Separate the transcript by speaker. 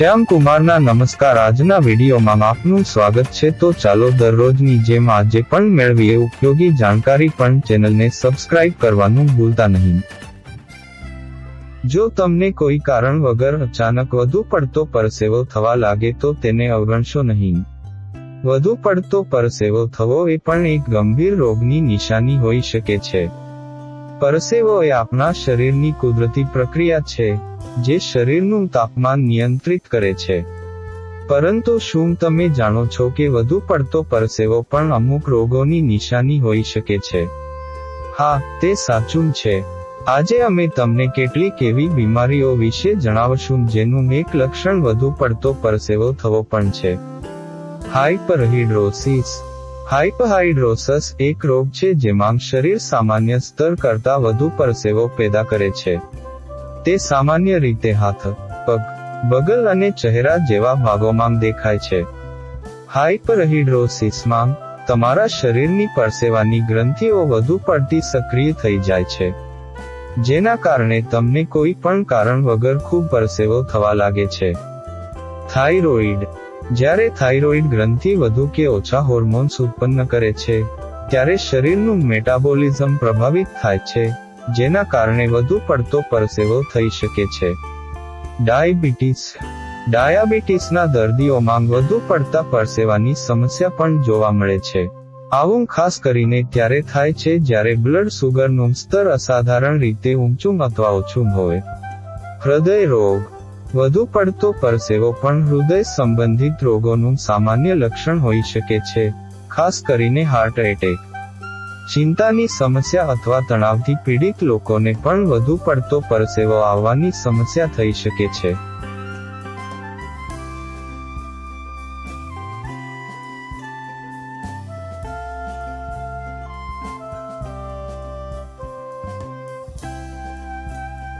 Speaker 1: શ્યામ કુમારના નમસ્કાર આજના વિડીયોમાં આપનું સ્વાગત છે. તો ચાલો દરરોજની જેમ આજે પણ મેળવીએ ઉપયોગી જાણકારી પણ ચેનલને સબસ્ક્રાઇબ કરવાનું ભૂલતા નહીં. જો તમને કોઈ કારણ વગર અચાનક વધુ પડતો પરસેવો થવા લાગે તો તેને અવગણશો નહીં. વધુ પડતો પરસેવો થવો એ પણ એક ગંભીર રોગની નિશાની હોઈ શકે છે. પરસેવો એ આપણા શરીરની કુદરતી પ્રક્રિયા છે, જે શરીરનું તાપમાન નિયંત્રિત કરે છે. પરંતુ શું તમે જાણો છો કે વધુ પડતો પરસેવો પણ અમુક રોગોની નિશાની હોઈ શકે છે? હા, તે સાચું છે. આજે અમે તમને કેટલીક એવી બીમારીઓ વિશે જણાવશું જેનું એક લક્ષણ વધુ પડતો પરસેવો થવો પણ છે. હાઇપરહિડ્રોસિસ હાઇપરહાઇડ્રોસસ એક રોગ છે જેમાં શરીર સામાન્ય સ્તર કરતા વધુ પરસેવો પેદા કરે છે. તે સામાન્ય રીતે હાથ, પગ, બગલ અને ચહેરા જેવા ભાગોમાં દેખાય છે. હાઇપરહિડ્રોસિસમાં તમારા શરીરની પરસેવાની ગ્રંથિઓ વધુ પડતી સક્રિય થઈ જાય છે. જેના કારણે તમને કોઈ પણ કારણ વગર ખૂબ પરસેવો થવા લાગે છે. થાઇરોઇડ જ્યારે થાઇરોઇડ ગ્રંથિ વધુ કે ઓછા હોર્મોન્સ ઉત્પન્ન કરે છે, ત્યારે શરીરનું મેટાબોલિઝમ પ્રભાવિત થાય છે, જેના કારણે વધુ પડતો પરસેવો થઈ શકે છે. ડાયાબિટીસ. ડાયાબિટીસના દર્દીઓમાં વધુ પડતા પરસેવાની સમસ્યા પણ જોવા મળે છે. આવું ખાસ કરીને ત્યારે થાય છે જ્યારે બ્લડ સુગરનું સ્તર અસાધારણ રીતે ઊંચું અથવા ઓછું હોય. હૃદય રોગ. વધુ પડતો પરસેવો પણ હૃદય સંબંધિત રોગોનું સામાન્ય લક્ષણ હોઈ શકે છે, ખાસ કરીને હાર્ટ એટેક ચિંતાની સમસ્યા અથવા તણાવથી પીડિત લોકોને પણ વધુ પડતો પરસેવો આવવાની સમસ્યા થઈ શકે છે.